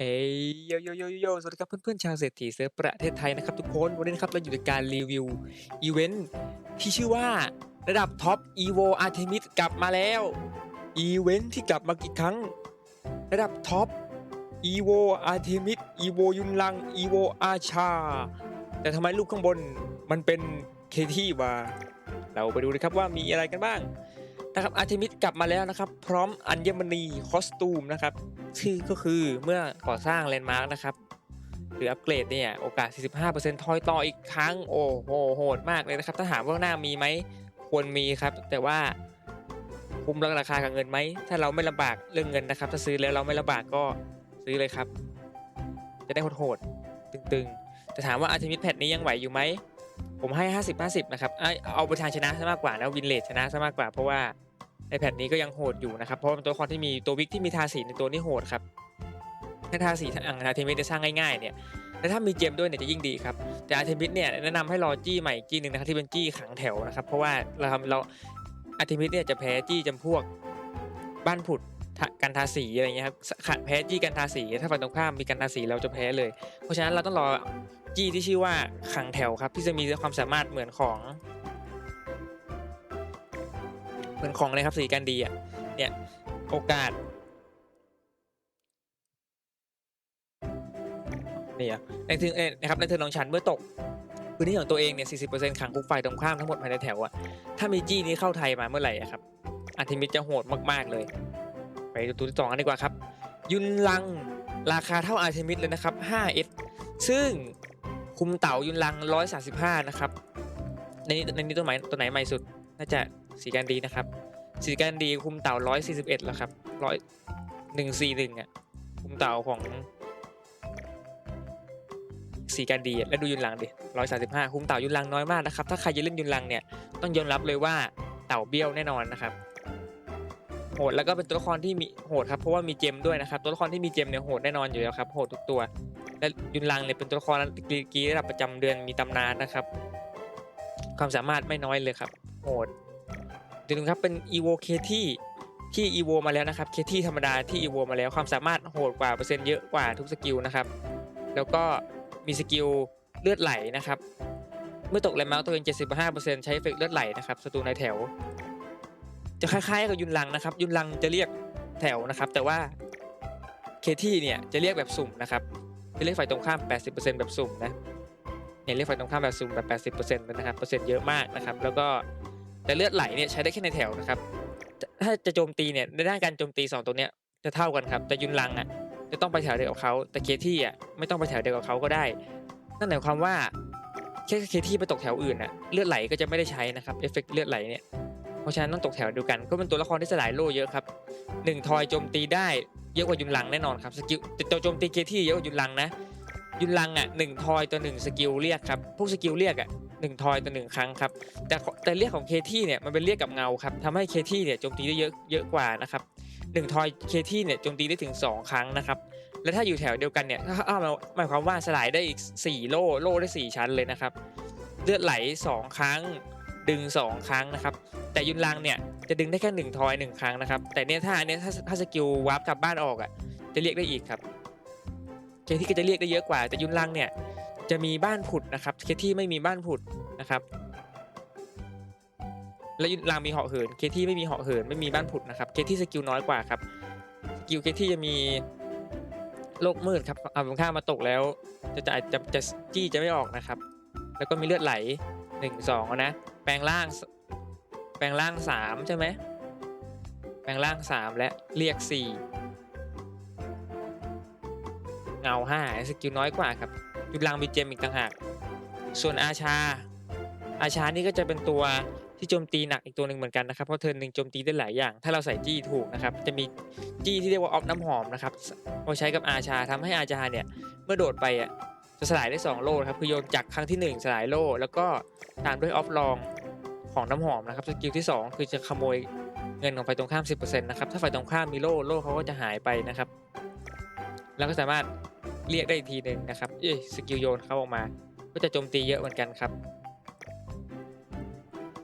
เอ้ยโยโยโยโยสวัสดีครับเพื่อนๆชาวเศรษฐีเซิร์ฟประเทศไทยนะครับทุกคนวันนี้นะครับเราอยู่ในการรีวิวอีเวนท์ที่ชื่อว่าระดับท็อป EVO Artemis กลับมาแล้วอีเวนท์ที่กลับมากี่ครั้ง ระดับท็อป EVO Artemis EVO ยุนลัง EVO อาชา แต่ทำไมรูปข้างบนมันเป็นเคที่วะเราไปดูนะครับว่ามีอะไรกันบ้าง นะครับอาร์เทมิสกลับมาแล้วนะครับ พร้อมอัญมณีคอสตูมนะครับชื่อก็คือเมื่อก่อสร้างแลนด์มาร์กนะครับหรืออัปเกรดเนี่ยโอกาส 45%ทอยต่ออีกครั้งโอ้โหโหดมากเลยนะครับ ถ้าถามว่าหน้ามีไหมควรมีครับ แต่ว่าคุ้มราคากับเงินไหม ถ้าเราไม่ลำบากเรื่องเงินนะครับ ถ้าซื้อแล้วเราไม่ลำบากก็ซื้อเลยครับ จะได้โหดๆตึงๆ แต่ถามว่าอาร์ติมิสแพทนี้ยังไหวอยู่ไหมผมให้ 50-50 นะครับ เอาเอาไปทางชนะซะมากกว่านะวินเลทชนะซะมากกว่าเพราะว่า ในแพทนี้ก็ยังโหดอยู่นะครับเพราะเป็นตัวละครที่มีตัววิกที่มีทาสีในตัวนี้โหดครับถ้าทาสีทางอาร์เทมิสจะสร้างง่ายๆเนี่ยแล้วถ้ามีเจมด้วยเนี่ยจะยิ่งดีครับแต่อาร์เทมิสเนี่ยแนะนำให้รอจี้ใหม่จี้หนึ่งนะครับที่เป็นจี้ขังแถวนะครับเพราะว่าเราทำเราอาร์เทมิสเนี่ยจะแพ้จี้จำพวกบ้านผุดการทาสีอะไรเงี้ยครับขะแพ้จี้การทาสี ถ้าฝั่งตรงข้ามมีการทาสีเราจะแพ้เลย เพราะฉะนั้นเราต้องรอจี้ที่ชื่อว่าขังแถวครับที่จะมีความสามารถเหมือนของ เหมือนของเลยครับสีกันดีอะเนี่ยโอกาสนี่อะในถึงเอ่อนะครับในเทิร์นของฉันเมื่อตกพื้นที่ของตัวเองเนี่ย40%ขังคุกฝ่ายตรงข้ามทั้งหมดภายในแถวอะถ้ามีจี้นี้เข้าไทยมาเมื่อไหร่อะครับอาร์ทิมิสจะโหดมากๆเลย ไปดูตัวที่สองกันดีกว่าครับ ยุนลังราคาเท่าอาร์เทมิสเลยนะครับ 5S ซึ่งคุมเต่ายุนลัง 135 นะครับ ในนี้ในนี้ตัวไหนตัวไหนใหม่สุด น่าจะ สีการดีนะครับ สีการดีคุมเต่า141แล้วครับร้อยหนึ่งสี่หนึ่งอะคุมเต่าของ สีการดีแล้วดูยุนลังดิร้อยสาสิบห้าคุมเต่ายุนลังน้อยมากนะครับ ถ้าใครจะเล่นยุนลังเนี่ยต้องยอมรับเลยว่าเต่าเบี้ยวแน่นอนนะครับโหดแล้วก็เป็นตัวละครที่มีโหดครับเพราะว่ามีเจมด้วยนะครับ ตัวละครที่มีเจมเนี่ยโหดแน่นอนอยู่แล้วครับโหดทุกตัว และยุนลังเนี่ยเป็นตัวละครกีกีระดับประจำเดือนมีตำนานนะครับ ความสามารถไม่น้อยเลยครับ โหด เดี๋ยวดูครับเป็น evo k ที่ที่ evo มาแล้วนะครับเคที่ธรรมดาที่ evo มาแล้วความสามารถโหดกว่าเปอร์เซ็นต์เยอะกว่าทุกสกิลนะครับแล้วก็มีสกิลเลือดไหลนะครับเมื่อตกแรงม้าตัวเอง 75%ใช้เอฟเฟกต์เลือดไหลนะครับศัตรูในแถว จะคล้ายๆกับยุนลังนะครับ ยุนลังจะเรียกแถวนะครับ แต่ว่าเคที่เนี่ยจะเรียกแบบสุ่มนะครับจะเรียกฝ่ายตรงข้าม 80%แบบสุ่มนะเนี่ยเรียกฝ่ายตรงข้ามแบบสุ่มแบบ 80%เลยนะครับเปอร์เซ็นต์เยอะมากนะครับ แล้วก็ แต่เลือดไหลเนี่ยใช้ได้แค่ในแถวนะครับ ถ้าจะโจมตีเนี่ยในด้านการโจมตี 2 ตัวเนี้ยจะเท่ากันครับ แต่ยุนลังอะจะต้องไปแถวเดียวกับเขาแต่เคที่อะไม่ต้องไปแถวเดียวกับเขาก็ได้ นั่นหมายความว่าแค่เคที่ไปตกแถวอื่นอะเลือดไหลก็จะไม่ได้ใช้นะครับเอฟเฟกต์เลือดไหลเนี่ยเพราะฉะนั้นต้องตกแถวเดียวกันก็เป็นตัวละครที่สลายโล่เยอะครับหนึ่งทอยโจมตีได้เยอะกว่ายุนลังแน่นอนครับสกิลแต่โจมตีเคที่เยอะกว่ายุนลังนะ ยุนลังอะหนึ่งทอยตัวหนึ่งสกิลเรียกครับพวกสกิลเรียกอะ หนึ่งทอยตัวหนึ่งครั้งครับ แต่แต่เรียกของเคที่เนี่ยมันเป็นเรียกกับเงาครับทำให้เคที่เนี่ยโจมตีได้เยอะเยอะกว่านะครับหนึ่งทอยเคที่เนี่ยโจมตีได้ถึง 2 ครั้งนะครับและถ้าอยู่แถวเดียวกันเนี่ยถ้าหมายความว่าสลายได้อีก 4 โล่โล่ได้ 4 ชั้นเลยนะครับเลือดไหล 2 ครั้งดึง 2 ครั้งนะครับ แต่ยุนลังเนี่ยจะดึงได้แค่หนึ่งทอยหนึ่งครั้งนะครับ แต่เนี่ยถ้าเนี้ยถ้าถ้าสกิลวาร์ปกลับบ้านออกอะจะเรียกได้อีกครับเคที่ก็จะเรียกได้เยอะกว่าแต่ยุนลังเนี่ย จะมีบ้านผุดนะครับเคที่ไม่มีบ้านผุดนะครับ และลังมีเหาะเหินเคที่ไม่มีเหาะเหินไม่มีบ้านผุดนะครับเคที่สกิลน้อยกว่าครับสกิลเคที่จะมีโลกมืดครับเอาตรงข้ามมาตกแล้ว จะจะจะจะจี้จะไม่ออกนะครับ แล้วก็มีเลือดไหลหนึ่งสองนะแปลงร่างแปลงร่างสามใช่ไหมแปลงร่างสามและเรียกสี่เงาห้าสกิลน้อยกว่าครับ ยุลังมีเจมอีกต่างหาก ส่วนอาชา อาชานี่ก็จะเป็นตัวที่โจมตีหนักอีกตัวหนึ่งเหมือนกันนะครับ เพราะเทิร์นหนึ่งโจมตีได้หลายอย่าง ถ้าเราใส่จี้ถูกนะครับ จะมีจี้ที่เรียกว่าออฟน้ำหอมนะครับพอใช้กับอาชาทำให้อาชาเนี่ย เมื่อโดดไปอะจะสลายได้ 2 โลนะครับ คือโยนจากครั้งที่ 1 สลายโล่แล้วก็ตามด้วยออฟลองของน้ำหอมนะครับ สกิลที่ 2 คือจะขโมยเงินของฝ่ายตรงข้าม 10%นะครับ ถ้าฝ่ายตรงข้ามมีโล่โล่เขาก็จะหายไปนะครับ แล้วก็สามารถ เรียกได้อีกทีหนึ่งนะครับ เอ้ยสกิลโยนเข้าออกมา ก็จะโจมตีเยอะเหมือนกันครับ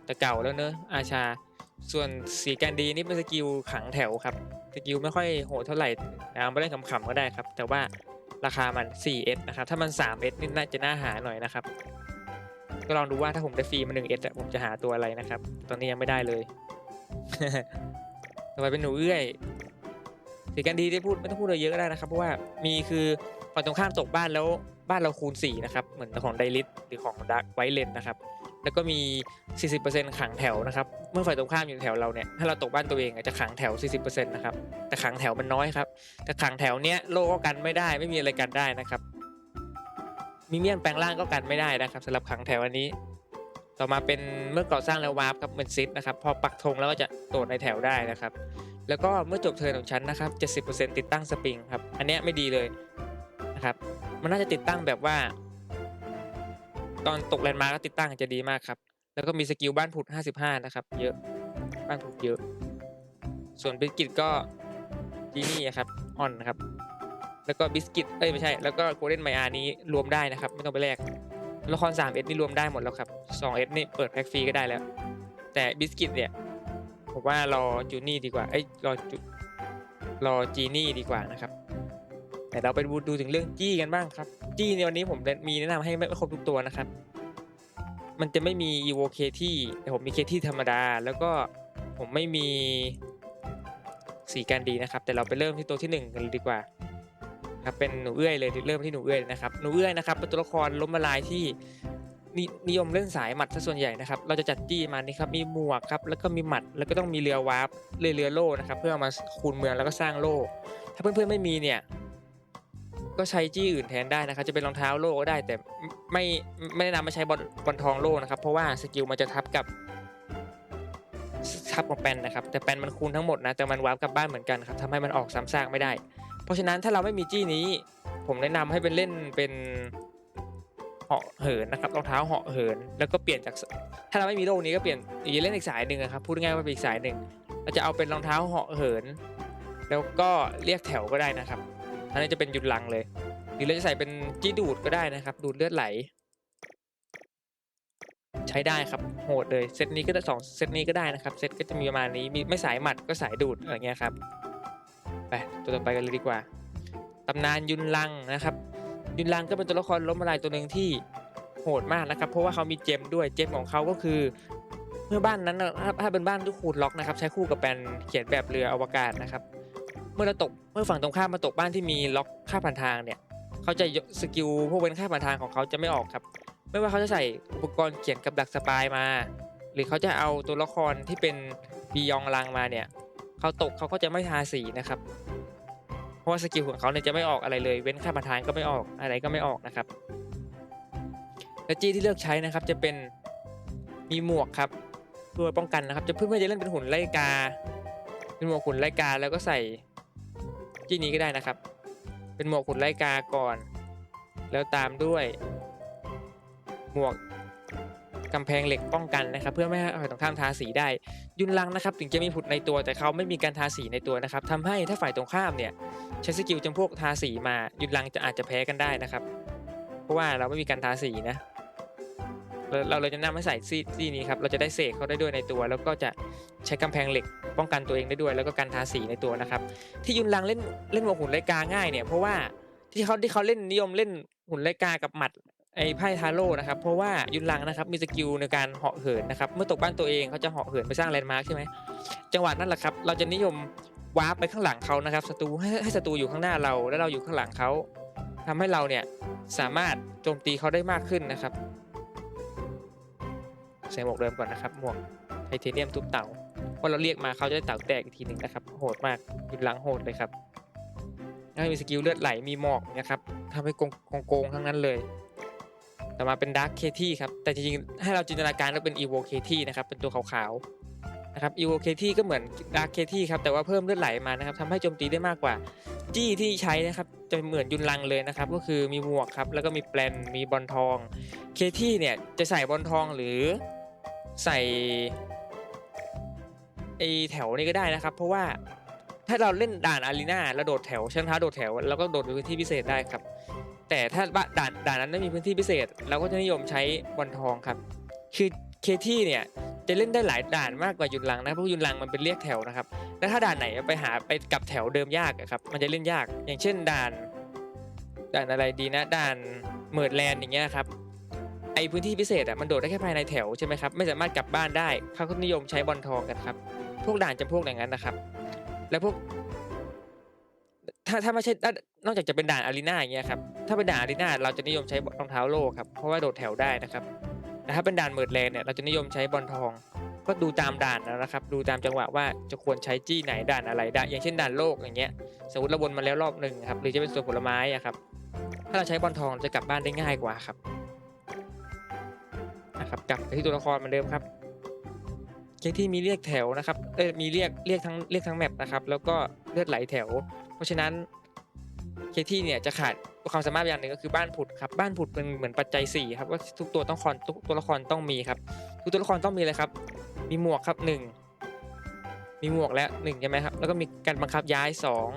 แต่เก่าแล้วเนอะอาชา ส่วนสีการดีนี่เป็นสกิลขังแถวครับ สกิลไม่ค่อยโหดเท่าไหร่เอาไปเล่นขำๆก็ได้ครับ แต่ว่าราคามัน 4S นะครับ ถ้ามัน 3S นี่น่าจะน่าหาหน่อยนะครับ ก็ลองดูว่าถ้าผมได้ฟรีมา 1S อะผมจะหาตัวอะไรนะครับ ตอนนี้ยังไม่ได้เลย ต่อไปเป็นหนูเอื้อยสีกันดีได้พูดไม่ต้องพูดอะไรเยอะก็ได้นะครับ เพราะว่ามีคือ ฝั่งตรงข้ามตกบ้านแล้วบ้านเราคูณ4นะครับเหมือนของไดริสหรือของดักไวเลนนะครับแล้วก็มี 40%ขังแถวนะครับ เมื่อฝ่ายตรงข้ามอยู่แถวเราเนี่ย ถ้าเราตกบ้านตัวเองจะขังแถว 40%นะครับ แต่ขังแถวมันน้อยครับ แต่ขังแถวเนี้ยโลก็กันไม่ได้ ไม่มีอะไรกันได้นะครับ มีเมียนแปลงร่างก็กันไม่ได้นะครับสำหรับขังแถวอันนี้ ต่อมาเป็นเมื่อก่อสร้างแล้ววาร์ปครับเหมือนซิดนะครับ พอปักธงแล้วก็จะโดดในแถวได้นะครับ แล้วก็เมื่อจบเทิร์นของฉันนะครับ 70%ติดตั้งสปริงครับ อันเนี้ยไม่ดีเลย นะครับ มันน่าจะติดตั้งแบบว่า ตอนตกแลนด์มาร์กติดตั้งจะดีมากครับ แล้วก็มีสกิลบ้านผุด 55 นะครับ เยอะบ้านผุดเยอะ ส่วนบิสกิตก็จีนี่อะครับออนนะครับ แล้วก็บิสกิตเอ้ยไม่ใช่ แล้วก็โกลเด้นไมอานี้รวมได้นะครับ ไม่ต้องไปแลกละคร 3S นี่รวมได้หมดแล้วครับ 2S นี่เปิดแพ็กฟรีก็ได้แล้ว แต่บิสกิตเนี่ยผมว่ารอจูนี่ดีกว่า เอ้ยรอจูรอจีนี่ดีกว่านะครับ แต่เราไปดูถึงเรื่องจี้กันบ้างครับ จี้ในวันนี้ผมมีแนะนำให้ไม่ครบทุกตัวนะครับ มันจะไม่มี evo kt แต่ผมมี kt ธรรมดา แล้วก็ผมไม่มีสีการดีนะครับ แต่เราไปเริ่มที่ตัวที่หนึ่งกันดีกว่าครับเป็นหนูเอื้อยเลยเริ่มที่หนูเอื้อยนะครับหนูเอื้อยนะครับเป็นตัวละครล้มละลายที่นิยมเล่นสายหมัดซะส่วนใหญ่นะครับ เราจะจัดจี้มานี่ครับ มีหมวกครับ แล้วก็มีหมัด แล้วก็ต้องมีเรือวาร์ปเรือเรือโล่นะครับ เพื่อมาคูณเมืองแล้วก็สร้างโล่ ถ้าเพื่อนๆไม่มีเนี่ย ก็ใช้จี้อื่นแทนได้นะครับ จะเป็นรองเท้าโล่ก็ได้ แต่ไม่ไม่แนะนำมาใช้บอลบอลทองโล่นะครับ เพราะว่าสกิลมันจะทับกับทับกับแปนนะครับ แต่แปนมันคูณทั้งหมดนะแต่มันวาร์ปกลับบ้านเหมือนกันครับทำให้มันออกซ้ำซากไม่ได้ เพราะฉะนั้นถ้าเราไม่มีจี้นี้ ผมแนะนำให้เป็นเล่นเป็นเหาะเหินนะครับรองเท้าเหาะเหิน แล้วก็เปลี่ยนจากถ้าเราไม่มีโล่นี้ก็เปลี่ยนอีกเล่นอีกสายหนึ่งอะครับพูดง่ายๆว่าเป็นอีกสายหนึ่งเราจะเอาเป็นรองเท้าเหาะเหิน แล้วก็เรียกแถวก็ได้นะครับ อันนี้จะเป็นหยุดลังเลย หรือเราจะใส่เป็นจี้ดูดก็ได้นะครับ ดูดเลือดไหล ใช้ได้ครับโหดเลยเซตนี้ก็ได้สองเซตนี้ก็ได้นะครับเซตก็จะมีประมาณนี้มีไม่สายหมัดก็สายดูดอะไรเงี้ยครับไปตัวต่อไปกันเลยดีกว่าตำนานยุนลังนะครับ ยุนลังก็เป็นตัวละครล้มละลายตัวหนึ่งที่โหดมากนะครับ เพราะว่าเขามีเจมด้วยเจมของเขาก็คือเมื่อบ้านนั้นถ้าเป็นบ้านที่ขูดล็อกนะครับ ใช้คู่กับแปนเขียนแบบเรืออวกาศนะครับ เมื่อเราตกเมื่อฝั่งตรงข้ามมาตกบ้านที่มีล็อกค่าผ่านทางเนี่ยเขาจะสกิลพวกเว้นค่าผ่านทางของเขาจะไม่ออกครับ ไม่ว่าเขาจะใส่อุปกรณ์เขียนกับดักสปายมา หรือเขาจะเอาตัวละครที่เป็นบียองลังมาเนี่ยเขาตกเขาก็จะไม่ทาสีนะครับ เพราะว่าสกิลของเขาเนี่ยจะไม่ออกอะไรเลย เว้นค่าผ่านทางก็ไม่ออกอะไรก็ไม่ออกนะครับและจี้ที่เลือกใช้นะครับจะเป็นมีหมวกครับเพื่อป้องกันนะครับ จะเพื่อนๆจะเล่นเป็นหุ่นไล่กา เป็นหมวกหุ่นไล่กาแล้วก็ใส่ จี้นี้ก็ได้นะครับ เป็นหมวกหุ่นไลกาก่อน แล้วตามด้วยหมวกกำแพงเหล็กป้องกันนะครับ เพื่อไม่ให้ฝ่ายตรงข้ามทาสีได้ ยุนลังนะครับถึงจะมีผุดในตัวแต่เขาไม่มีการทาสีในตัวนะครับทำให้ถ้าฝ่ายตรงข้ามเนี่ยใช้สกิลจำพวกทาสีมายุนลังจะอาจจะแพ้กันได้นะครับ เพราะว่าเราไม่มีการทาสีนะเราเราเลยจะนำให้ใส่ซีซีนี้ครับเราจะได้เสกเขาได้ด้วยในตัว แล้วก็จะใช้กำแพงเหล็ก ป้องกันตัวเองได้ด้วยแล้วก็การทาสีในตัวนะครับ ที่ยุนลังเล่นเล่นหมวหุ่นไลกาง่ายเนี่ยเพราะว่าที่เขาที่เขาเล่นนิยมเล่นหุ่นไลกากับหมัดไอ้ไพ่ทาโร่นะครับเพราะว่ายุนลังนะครับมีสกิลในการเหาะเหินนะครับเมื่อตกบ้านตัวเองเขาจะเหาะเหินไปสร้างแลนด์มาร์คใช่ไหมจังหวะนั้นแหละครับเราจะนิยมวาร์ปไปข้างหลังเขานะครับศัตรูให้ให้ศัตรูอยู่ข้างหน้าเราแล้วเราอยู่ข้างหลังเขาทำให้เราเนี่ยสามารถโจมตีเขาได้มากขึ้นนะครับใส่หมวกเดิมก่อนนะครับหมวกไทเทเนียมทุบเต่า พอเราเรียกมาเขาจะได้เต่าแตกอีกทีหนึ่งนะครับ โหดมากยุนลังโหดเลยครับแล้วมีสกิลเลือดไหลมีหมอกนะครับทำให้โกงโกงๆทั้งนั้นเลย ต่อมาเป็นดาร์ k เคที่ครับ แต่จริงๆ ให้เราจินตนาการว่าเป็น Evo เคที่นะครับ เป็นตัวขาวๆ นะครับ Evo เคที่ก็เหมือนดาร์ k เคที่ครับ แต่ว่าเพิ่มเลือดไหลมานะครับทำให้โจมตีได้มากกว่า จี้ที่ใช้นะครับ จะเหมือนยุนลังเลยนะครับ ก็คือมีหมวกครับ แล้วก็มีแปลน มีบอลทอง เคที่เนี่ยจะใส่บอลทองหรือใส่ อแถวนี้ก็ได้นะครับ เพราะว่าถ้าเราเล่นด่านอารีนาแล้วโดดแถวเชิงท้าโดดแถวแล้วก็โดดไปพื้นที่พิเศษได้ครับ แต่ถ้าด่านด่านนั้นไม่มีพื้นที่พิเศษ เราก็จะนิยมใช้บอลทองครับ คือเคที่เนี่ยจะเล่นได้หลายด่านมากกว่ายุนลังนะเพราะยุนลังมันเป็นเรียกแถวนะครับแล้วถ้าด่านไหนไปหาไปกลับแถวเดิมยากครับมันจะเล่นยาก อย่างเช่นด่าน ด่านอะไรดีนะด่านเมิร์ดแลนด์อย่างเงี้ยครับไอพื้นที่พิเศษอะมันโดดได้แค่ภายในแถวใช่ไหมครับไม่สามารถกลับบ้านได้เขาก็นิยมใช้บอลทองกันครับ พวกด่านจำพวกอย่างนั้นนะครับ แล้วพวก ถ้าถ้าไม่ใช่นอกจากจะเป็นด่านอารีนาอย่างเงี้ยครับถ้าเป็นด่านอารีนาเราจะนิยมใช้รองเท้าโล่ครับเพราะว่าโดดแถวได้นะครับแต่ถ้าเป็นด่านเมิดแลนเนี่ยเราจะนิยมใช้บอลทอง ก็ดูตามด่านนะครับ ดูตามจังหวะว่าจะควรใช้จี้ไหนด่านอะไรด่านอย่างเช่นด่านโลกอย่างเงี้ยสมมติเราวนมาแล้วรอบหนึ่งครับหรือจะเป็นสวนผลไม้อะครับถ้าเราใช้บอลทองจะกลับบ้านได้ง่ายกว่าครับนะครับกลับไปที่ตัวละครเหมือนเดิมครับ เคที่มีเรียกแถวนะครับเอ้ยมีเรียกเรียกทั้งเรียกทั้งแมปนะครับแล้วก็เลือดไหลแถว เพราะฉะนั้นเคที่เนี่ยจะขาดความสามารถอย่างหนึ่งก็คือบ้านผุดครับบ้านผุดเป็นเหมือนปัจจัยสี่ครับว่าทุกตัวต้องคอนทุกตัวละครต้องมีครับ ทุกตัวละครต้องมีเลยครับ มีหมวกครับหนึ่งมีหมวกแล้วหนึ่งใช่ไหมครับแล้วก็มีการบังคับย้ายสอง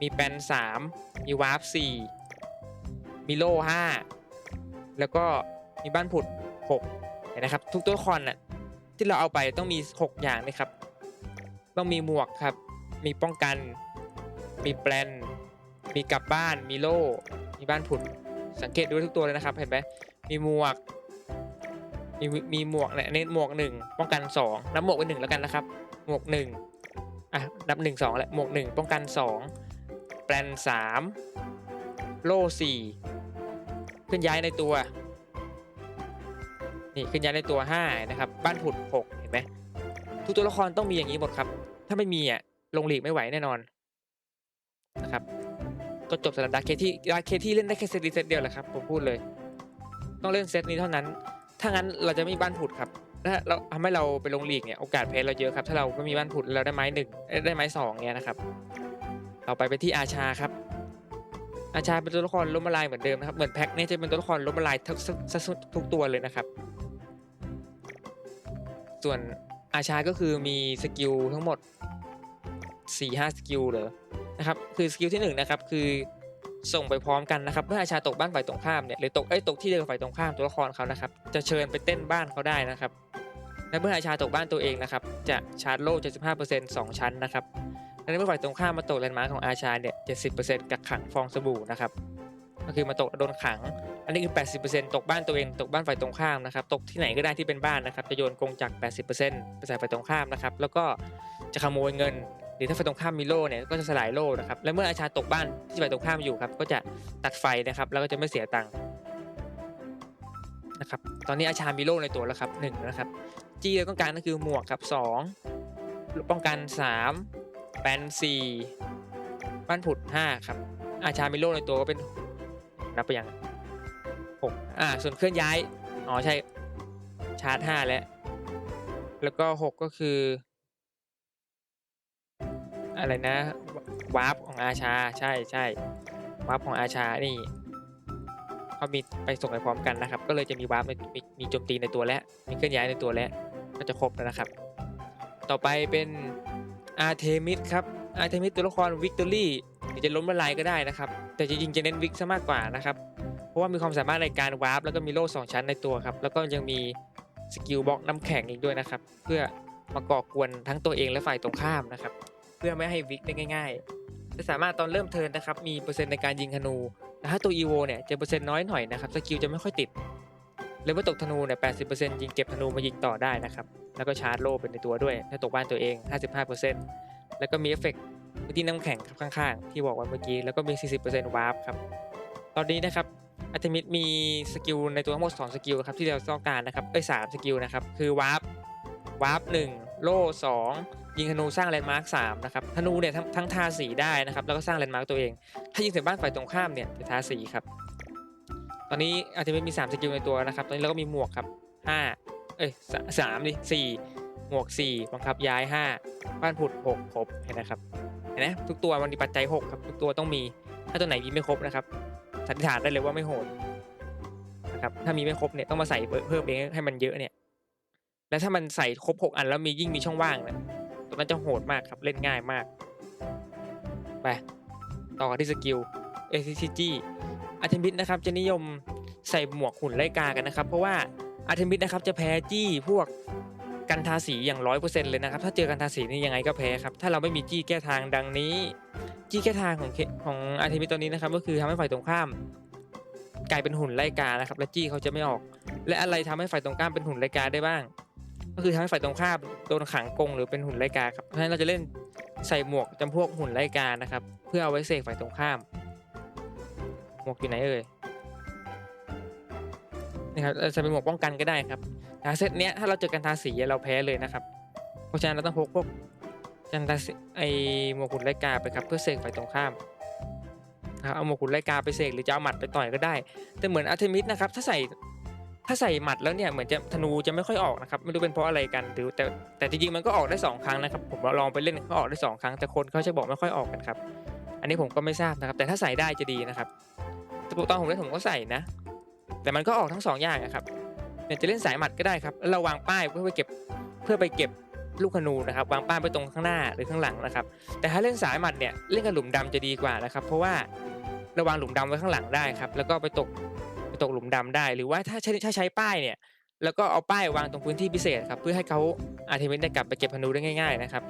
มีแปนสามมีวาร์ปสี่มีโล่ห้าแล้วก็มีบ้านผุดหกเห็นนะครับ ทุกตัวละครน่ะ ที่เราเอาไปต้องมีหกอย่างนะครับ ต้องมีหมวกครับ มีป้องกัน มีแปลน มีกลับบ้าน มีโล่ มีบ้านผุด สังเกตดูทุกตัวเลยนะครับ เห็นไหมมีหมวก มีมีหมวกเนี่ยอันหมวกหนึ่งป้องกันสองนับหมวกเป็นหนึ่งแล้วกันนะครับ หมวกหนึ่งอะนับหนึ่งสองแหละหมวกหนึ่งป้องกันสองแปลนสามโล่สี่เคลื่อนย้ายในตัว นี่เคลื่อนย้ายในตัวห้านะครับบ้านผุดหกเห็นไหมทุกตัวละครต้องมีอย่างนี้หมดครับ ถ้าไม่มีอะลงหลีกไม่ไหวแน่นอนนะครับก็จบสำหรับดาร์เคที่ดาร์เคที่เล่นได้แค่เซตเซตเดียวแหละครับผมพูดเลย ต้องเล่นเซตนี้เท่านั้น ถ้างั้นเราจะไม่มีบ้านผุดครับถ้าเราทำให้เราไปลงหลีกเนี่ยโอกาสแพ้เราเยอะครับถ้าเราไม่มีบ้านผุดเราได้ไม้หนึ่งได้ไม้สองเนี่ยนะครับต่อไปไปที่อาชาครับ อาชาเป็นตัวละครล้มละลายเหมือนเดิมนะครับเหมือนแพ็คเนี่ยจะเป็นตัวละครล้มละลายทุกทุกตัวเลยนะครับ ส่วนอาชาก็คือมีสกิลทั้งหมด 4 5 สกิลเลยนะครับคือสกิลที่1นงนะครับคือส่งไปพร้อมกันนะครับเมื่ออาชาตกบ้านฝ่ายตรงข้ามเนี่ยหรือตกเอ้ตกที่เดียวกับฝ่ายตรงข้ามตัวละครเขานะครับจะเชิญไปเต้นบ้านเขาได้นะครับและเมื่ออาชาตกบ้านตัวเองนะครับจะชาร์จโล่75% 2ชั้นนะครับและเมื่อฝ่ายตรงข้ามมาตกแลนด์มาร์คของอาชาเนี่ย70%กักขังฟองสบู่นะครับ ก็คือมาตกโดนขัง อันนี้คือ 80%ตกบ้านตัวเอง ตกบ้านฝ่ายตรงข้ามนะครับ ตกที่ไหนก็ได้ที่เป็นบ้านนะครับ จะโยนกงจัก80%ไปใส่ฝ่ายตรงข้ามนะครับ แล้วก็จะขโมยเงิน หรือถ้าฝ่ายตรงข้ามมีโล่เนี่ย ก็จะสลายโล่นะครับ และเมื่ออาชาตกบ้านที่ฝ่ายตรงข้ามอยู่ครับ ก็จะตัดไฟนะครับ แล้วก็จะไม่เสียตังค์นะครับ ตอนนี้อาชามีโล่ในตัวแล้วครับหนึ่งนะครับ จี้เราต้องการก็คือหมวกครับสองป้องกันสามแปนสี่บ้านผุดห้าครับอาชามีโล่ในตัวก็เป็น นับไปยังหกอ่า ส่วนเคลื่อนย้าย อ๋อใช่ ชาร์จห้าแล้ว แล้วก็หกก็คือ อะไรนะ วาร์ปของอาชา ใช่ใช่ วาร์ปของอาชา นี่เขามีไปส่งไปพร้อมกันนะครับ ก็เลยจะมีวาร์ปมีมีโจมตีในตัวแล้วมีเคลื่อนย้ายในตัวแล้วก็จะครบแล้วนะครับ ต่อไปเป็นอาร์เทมิสครับ อาร์เทมิสตัวละครวิกตอรี่หรือจะล้มละลายก็ได้นะครับ แต่จริงๆจะเน้นวิกซะมากกว่านะครับ เพราะว่ามีความสามารถในการวาร์ปแล้วก็มีโล่สองชั้นในตัวครับ แล้วก็ยังมีสกิลบล็อกน้ำแข็งอีกด้วยนะครับ เพื่อมาก่อกวนทั้งตัวเองและฝ่ายตรงข้ามนะครับ เพื่อไม่ให้วิกได้ง่าย ๆ จะสามารถตอนเริ่มเทิร์นนะครับ มีเปอร์เซ็นต์ในการยิงธนูแต่ถ้าตัวอีโวเนี่ยจะเปอร์เซ็นต์น้อยหน่อยนะครับสกิลจะไม่ค่อยติดเลยเมื่อตกธนูเนี่ย80%ยิงเก็บธนูมายิงต่อได้นะครับ แล้วก็ชาร์จโล่เป็นในตัวด้วย ถ้าตกบ้านตัวเอง 55%แล้วก็มีเอฟเฟกต์ ที่น้ำแข็งครับข้างๆ ที่บอกไว้เมื่อกี้ แล้วก็มี 40%วาร์ปครับ ตอนนี้นะครับอัตมิดมีสกิลในตัวทั้งหมด2สกิลครับที่เราต้องการนะครับเอ้ยสสกิลนะครับ คือวาร์ปวาร์ปหนึ่งโล่สองยิงธนูสร้างแลนด์มาร์คสามนะครับธนูเนี่ยทั้งทั้งทาสีได้นะครับ แล้วก็สร้างแลนด์มาร์คตัวเอง ถ้ายิงใส่บ้านฝ่ายตรงข้ามเนี่ยจะทาสีครับ ตอนนี้อาจจะไม่มี3สกิลในตัวนะครับ ตอนนี้เราก็มีหมวกครับ5เอ้ยสามดิสี่ หมวก 4 บังคับย้าย 5 บ้านผุด 6 ครบเห็นนะครับเห็นไหมทุกตัวมันมีปัจจัย 6 ครับ ทุกตัวต้องมี ถ้าตัวไหนมีไม่ครบนะครับสันนิษฐานได้เลยว่าไม่โหดนะครับถ้ามีไม่ครบเนี่ยต้องมาใส่เพิ่มเองให้มันเยอะเนี่ยแล้วถ้ามันใส่ครบ 6 อันแล้วมียิ่งมีช่องว่างนี่ยตัวนั้นจะโหดมากครับเล่นง่ายมากไปต่อกันที่สกิล ACG อาร์เทมิสนะครับจะนิยมใส่หมวกหุ่นไล่กากันนะครับ เพราะว่าอาร์เทมิสนะครับจะแพ้จี้พวก กันทาสีอย่างร้อยเปอร์เซ็นต์เลยนะครับ ถ้าเจอกันทาสีนี่ยังไงก็แพ้ครับ ถ้าเราไม่มีจี้แก้ทางดังนี้ จี้แก้ทางของของอาร์เทมิสตัวนี้นะครับ ก็คือทำให้ฝ่ายตรงข้าม กลายเป็นหุ่นไล่กานะครับ และจี้เขาจะไม่ออก และอะไรทำให้ฝ่ายตรงข้ามเป็นหุ่นไล่กาได้บ้าง ก็คือทำให้ฝ่ายตรงข้ามโดนขังกรงหรือเป็นหุ่นไล่กาครับเพราะฉะนั้นเราจะเล่นใส่หมวกจำพวกหุ่นไล่กานะครับ เพื่อเอาไว้เสกฝ่ายตรงข้าม หมวกอยู่ไหนเอ่ยนี่ครับจะเป็นหมวกป้องกันก็ได้ครับ แต่เซตเนี้ยถ้าเราเจอกันทาสีเราแพ้เลยนะครับ เพราะฉะนั้นเราต้องพกพวกกันทาสีไอหมวกหุ่นไลกาไปครับเพื่อเสกฝ่ายตรงข้ามนะครับเอาหมวกหุ่นไลกาไปเสกหรือจะเอาหมัดไปต่อยก็ได้ แต่เหมือนอาร์เทมิสนะครับถ้าใส่ถ้าใส่หมัดแล้วเนี่ยเหมือนจะธนูจะไม่ค่อยออกนะครับไม่รู้เป็นเพราะอะไรกันหรือแต่แต่จริงๆมันก็ออกได้สองครั้งนะครับผมลองไปเล่นก็ออกได้สองครั้งแต่คนเขาจะบอกไม่ค่อยออกกันครับอันนี้ผมก็ไม่ทราบนะครับ แต่ถ้าใส่ได้จะดีนะครับตอนผมเล่นผมก็ใส่นะ แต่มันก็ออกทั้งสองอย่างอะครับ เนี่ยจะเล่นสายหมัดก็ได้ครับแล้วเราวางป้ายเพื่อไปเก็บเพื่อไปเก็บลูกธนูนะครับวางป้ายไปตรงข้างหน้าหรือข้างหลังนะครับ แต่ถ้าเล่นสายหมัดเนี่ยเล่นกับหลุมดำจะดีกว่านะครับ เพราะว่าระวางหลุมดำไว้ข้างหลังได้ครับแล้วก็ไปตกไปตกหลุมดำได้ หรือว่าถ้าใช้ถ้าใช้ป้ายเนี่ยแล้วก็เอาป้ายวางตรงพื้นที่พิเศษครับเพื่อให้เขาอาร์เทมิสได้กลับไปเก็บธนูได้ง่าย ๆนะครับ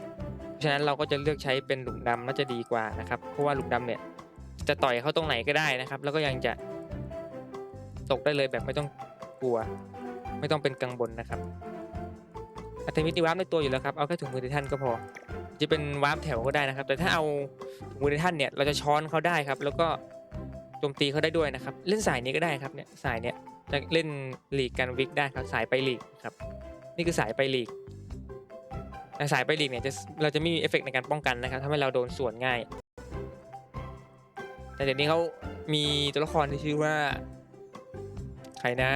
เพราะฉะนั้นเราก็จะเลือกใช้เป็นหลุมดำน่าจะดีกว่านะครับเพราะว่าหลุมดำเนี่ยจะต่อยเขาตรงไหนก็ได้นะครับ แล้วก็ยังจะตกได้เลยแบบไม่ต้อง กลัว ไม่ต้องเป็นกังวลนะครับอัตมิติวาร์ปในตัวอยู่แล้วครับ เอาแค่ถุงมือไททันก็พอ จะเป็นวาร์ปแถวก็ได้นะครับ แต่ถ้าเอาถุงมือไททันเนี่ย เราจะช้อนเขาได้ครับ แล้วก็โจมตีเขาได้ด้วยนะครับ เล่นสายนี้ก็ได้ครับเนี่ย สายเนี่ยจะเล่นหลีกกันวิกได้ครับ สายไปหลีกครับ นี่คือสายไปหลีกแต่สายไปหลีกเนี่ยจะเราจะไม่มีเอฟเฟกต์ในการป้องกันนะครับทำให้เราโดนสวนง่าย แต่เดี๋ยวนี้เขามีตัวละครที่ชื่อว่า ใครนะ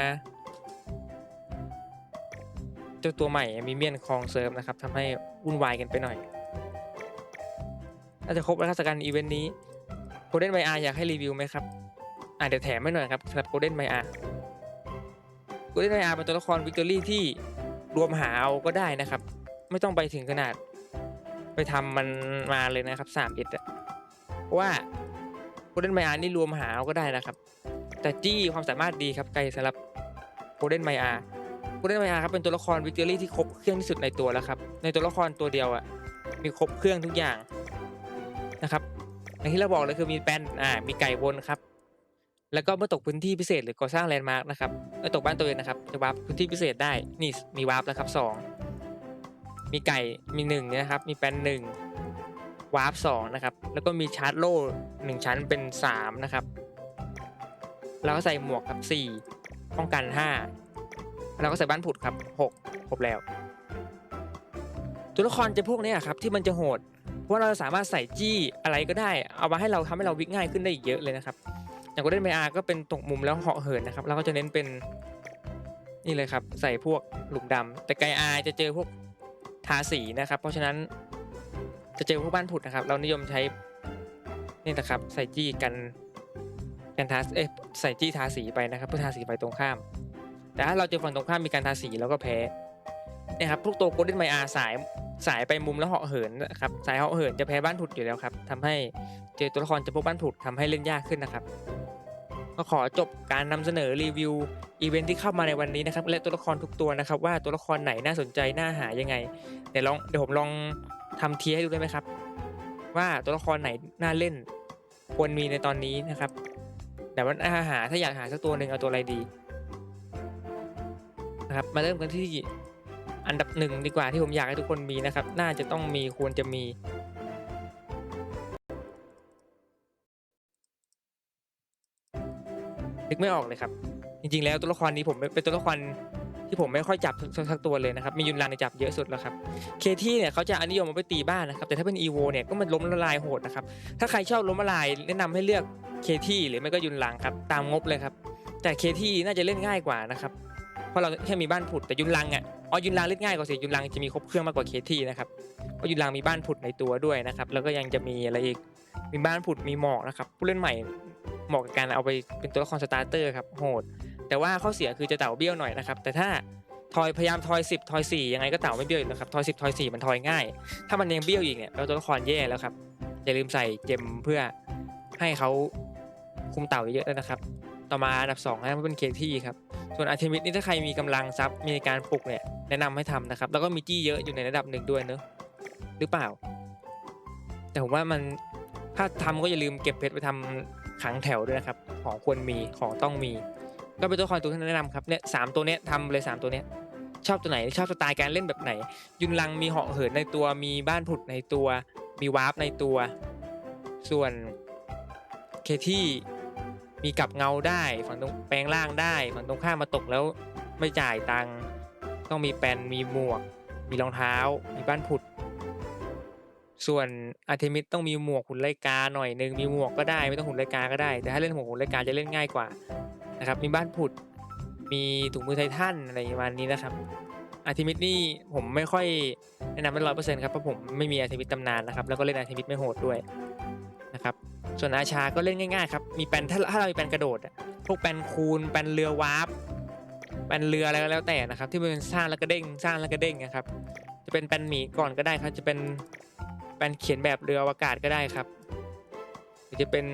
เจ้าตัวใหม่มีเมียนคลองเซิร์ฟนะครับทำให้วุ่นวายกันไปหน่อยน่าจะครบแล้วครับสำหรับการอีเวนต์นี้โกลเด้นไมอาอยากให้รีวิวไหมครับอ่าเดี๋ยวแถมให้หน่อยครับสำหรับโกลเด้นไมอาโกลเด้นไมอาเป็นตัวละครวิกตอรี่ที่รวมหาเอาก็ได้นะครับ ไม่ต้องไปถึงขนาด ไปทำมันมาเลยนะครับสามเอ็ดอะเพราะว่าโกลเด้นไมอาร์นี่รวมหาเอาก็ได้นะครับ แต่จี้ความสามารถดีครับไกลสำหรับโกลเด้นไมอาร์ กลเด้ไมอาครับเป็นตัวละครวิกเตอรี่ที่ครบเครื่องที่สุดในตัวแล้วครับ ในตัวละครตัวเดียวอะมีครบเครื่องทุกอย่างนะครับอย่างที่เราบอกเลยคือมีแปนอ่ามีไก่วนครับ แล้วก็เมื่อตกพื้นที่พิเศษหรือก่อสร้างแลนด์มาร์กนะครับเมื่อตกบ้านตัวเองนะครับจะวาร์ปพื้นที่พิเศษได้นี่มีวาร์ปแล้วครับสองมีไก่มีหนึ่งนะครับมีแปนหนึ่งวาร์ปสองนะครับแล้วก็มีชาร์จโล่หนึ่งชั้นเป็นสามนะครับ แล้วก็ใส่หมวกครับสี่ป้องกันห้า แล้วก็ใส่บ้านผุดครับหกครบแล้ว ตัวละครจะพวกนี้ครับที่มันจะโหดเพราะเราสามารถใส่จี้อะไรก็ได้ เอามาให้เราทำให้เราวิ่งง่ายขึ้นได้อีกเยอะเลยนะครับอย่างก็เล่นไมอาก็เป็นตกมุมแล้วเหาะเหินนะครับแล้วก็จะเน้นเป็นนี่เลยครับใส่พวกหลุมดำแต่ไกอาจะเจอพวกทาสีนะครับ เพราะฉะนั้นจะเจอพวกบ้านผุดนะครับ เรานิยมใช้นี่นะครับใส่จี้กันกันทาเอ๊ะใส่จี้ทาสีไปนะครับเพื่อทาสีไปตรงข้าม แต่ถ้าเราเจอฝั่งตรงข้ามมีการทาสีเราก็แพ้เนี่ยครับพวกตัวโกลเด้นไมอาสายสายไปมุมแล้วเหาะเหินนะครับสายเหาะเหินจะแพ้บ้านผุดอยู่แล้วครับทำให้เจอตัวละครเจอพวกบ้านผุดทำให้เล่นยากขึ้นนะครับ ก็ขอจบการนำเสนอรีวิวอีเวนท์ที่เข้ามาในวันนี้นะครับ และตัวละครทุกตัวนะครับ ว่าตัวละครไหนน่าสนใจน่าหายังไงเดี๋ยวลองเดี๋ยวผมลองทำเทียให้ดูได้ไหมครับ ว่าตัวละครไหนน่าเล่นควรมีในตอนนี้นะครับแต่ว่าถ้าหาถ้าอยากหาสักตัวหนึ่งเอาตัวอะไรดี นะครับ มาเริ่มกันที่อันดับหนึ่งดีกว่าที่ผมอยากให้ทุกคนมีนะครับ น่าจะต้องมีควรจะมี นึกไม่ออกเลยครับ จริงๆ แล้วตัวละครนี้ผมเป็นตัวละครที่ผมไม่ค่อยจับสักตัวเลยนะครับ มียุนรันจับเยอะสุดแล้วครับ เคที่เนี่ยเขาจะอนิยมเอาไปตีบ้านนะครับ แต่ถ้าเป็นอีโวเนี่ยก็มันล้มละลายโหดนะครับ ถ้าใครชอบล้มละลายแนะนำให้เลือกเคที่หรือไม่ก็ยุนรังครับ ตามงบเลยครับ แต่เคที่น่าจะเล่นง่ายกว่านะครับ เพราะเราแค่มีบ้านผุดแต่ยุนรังอะอ๋อยุนรังเล่นง่ายกว่าสิยุนรังจะมีครบเครื่องมากกว่าเคที่นะครับเพราะยุนรังมีบ้านผุดในตัวด้วยนะครับ แล้วก็ยังจะมีอะไรอีกมีบ้านผุดมีหมอกนะครับผู้เล่นใหม่เหมาะกับการเอาไปเป็นตัวละครสตาร์เตอร์ครับโหด แต่ว่าข้อเสียคือจะเต่าเบี้ยวหน่อยนะครับแต่ถ้าทอยพยายามทอย 10ทอย4ยังไงก็เต่าไม่เบี้ยวอยู่นะครับทอย10ทอย4มันทอยง่าย ถ้ามันยังเบี้ยวอีกเนี่ยเราตัวละครแย่แล้วครับอย่าลืมใส่เจมเพื่อให้เขาคุมเต่าเยอะๆนะครับ ต่อมาอันดับ2นะครับเป็นเคที่ครับ ส่วนอาร์เทมิสนี่ถ้าใครมีกำลังทรัพย์มีในการปลุกเนี่ยแนะนำให้ทำนะครับ แล้วก็มีจี้เยอะอยู่ในระดับหนึ่งด้วยเนอะหรือเปล่า แต่ผมว่ามันถ้าทำก็อย่าลืมเก็บเพชรไปทำขังแถวด้วยนะครับ ของควรมีของต้องมี ก็เป็นตัวละครตัวที่แนะนำครับเนี่ยสามตัวเนี้ยทำเลยสามตัวเนี้ยชอบตัวไหนชอบสไตล์การเล่นแบบไหน ยุนลังมีเหาะเหินในตัวมีบ้านผุดในตัว มีวาร์ปในตัว ส่วนเคที่ มีกับเงาได้ ฝั่งตรงแปลงร่างได้ ฝั่งตรงข้ามมาตกแล้วไม่จ่ายตังค์ต้องมีแปนมีหมวก มีรองเท้า มีบ้านผุด ส่วนอาร์เทมิสต้องมีหมวกหุ่นไลกาหน่อยหนึงมีหมวกก็ได้ไม่ต้องหุ่นไลกาก็ได้ แต่ถ้าเล่นหมวกหุ่นไลกาจะเล่นง่ายกว่านะครับ มีบ้านผุด มีถุงมือไททันอะไรประมาณนี้นะครับอาร์เทมิสนี่ผมไม่ค่อยแนะนำเป็นร้อยเปอร์เซ็นต์ครับเพราะผมไม่มีอาร์เทมิสตำนานนะครับแล้วก็เล่นอาร์เทมิสไม่โหดด้วย นะครับส่วนอาชาก็เล่นง่ายๆครับมีแปนถ้าถ้าเรามีแปนกระโดดพวกแปนคูณแปนเรือวาร์ปแปนเรืออะไรก็แล้วแต่นะครับ ที่มันเป็นสร้างแล้วก็เด้งสร้างแล้วก็เด้งนะครับ จะเป็นแปนหมีก่อนก็ได้ครับ จะเป็นแปนเขียนแบบเรืออวกาศก็ได้ครับหรือจะเป็น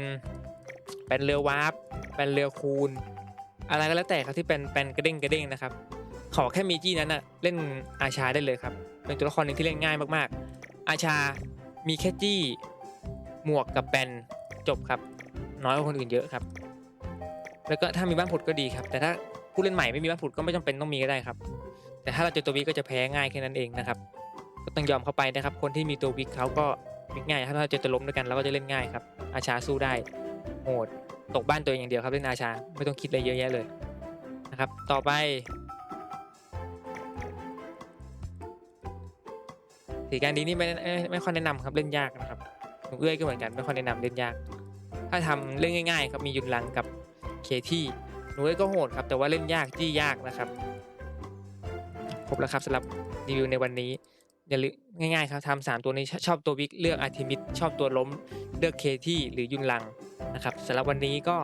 แปนเรือวาร์ปแปนเรือคูณ อะไรก็แล้วแต่ครับที่เป็นแปนกระเด้งกระเด้งนะครับขอแค่มีจี้นั้นอะเล่นอาชาได้เลยครับ เป็นตัวละครหนึ่งที่เล่นง่ายมากๆ อาชามีแค่จี้ หมวกกับแปนจบครับ น้อยกว่าคนอื่นเยอะครับ แล้วก็ถ้ามีบ้านผุดก็ดีครับ แต่ถ้าผู้เล่นใหม่ไม่มีบ้านผุดก็ไม่จำเป็นต้องมีก็ได้ครับ แต่ถ้าเราเจอตัววิกก็จะแพ้ง่ายแค่นั้นเองนะครับ ก็ต้องยอมเข้าไปนะครับ คนที่มีตัววิกเขาก็วิกง่ายถ้าเราเจอตัวล้มด้วยกันเราก็จะเล่นง่ายครับ อาชาสู้ได้โหดตกบ้านตัวเองอย่างเดียวครับเล่นอาชาไม่ต้องคิดอะไรเยอะแยะเลยนะครับ ต่อไปสีการดีนี่ไม่ไม่ไม่ค่อยแนะนำครับเล่นยากนะครับ หนูเอื้อยก็เหมือนกันไม่ค่อยแนะนำเล่นยาก ถ้าทำเล่นง่ายๆครับมียุนลังกับเคที่หนูเอ้ยก็โหดครับแต่ว่าเล่นยากจี้ยากนะครับครบแล้วครับสำหรับรีวิวในวันนี้อย่าลืมง่ายๆครับทำสามตัวนี้ชอบตัววิกเลือกอาร์ทิมิดชอบตัวล้มเลือกเคที่หรือยุนลังนะครับสำหรับวันนี้ก็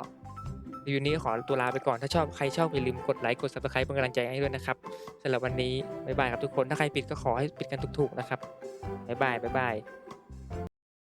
รีวิวนี้ขอตัวลาไปก่อนถ้าชอบใครชอบอย่าลืมกดไลค์กด subscribe เป็นกำลังใจให้ด้วยนะครับสำหรับวันนี้บ๊ายบายครับทุกคนถ้าใครปิดก็ขอให้ปิดกันถูกๆนะครับบ๊ายบายบ๊ายบาย